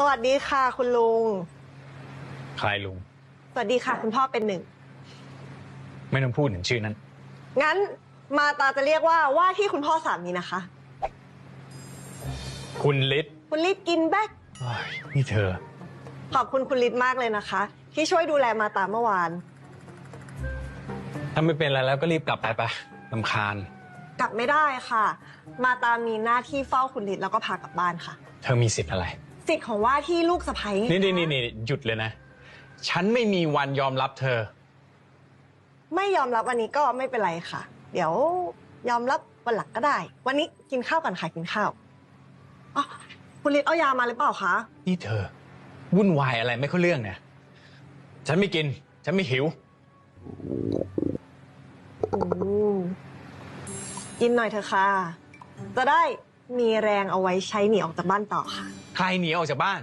สวัสดีค่ะ คุณลุง ใครลุง สวัสดีค่ะ คุณพ่อเป็นหนึ่ง ไม่ต้องพูดถึงชื่อนั้น งั้นมาตาจะเรียกว่าว่าที่คุณพ่อสามีนะคะ คุณลิศคุณลิศกินแบกโอ้ยนี่เธอ ขอบคุณคุณลิศมากเลยนะคะ ที่ช่วยดูแลมาตาเมื่อวาน ถ้าไม่เป็นอะไรแล้วก็รีบกลับไปปะลำคาญ กลับไม่ได้ค่ะ มาตามีหน้าที่เฝ้าคุณลิศแล้วก็พากลับบ้านค่ะ เธอมีสิทธิ์อะไร สิทธิ์ของว่าที่ลูกสะใภ้ไงนี่นี่คะนี่นี่หยุดเลยนะ ฉันไม่มีวันยอมรับเธอ ไม่ยอมรับวันนี้ก็ไม่เป็นไรค่ะ เดี๋ยวยอมรับวันหลังก็ได้ วันนี้กินข้าวกันค่ะกินข้าวอ๋อคุณลิศเอายามาหรือเปล่าคะ นี่เธอ วุ่นวายอะไรไม่เข้าเรื่องเนี่ยฉันไม่กิน ฉันไม่หิว อืมกินหน่อยเถอะค่ะ จะได้ มีแรงเอาไว้ใช้หนีออกจากบ้านต่อค่ะ ใครหนีออกจากบ้าน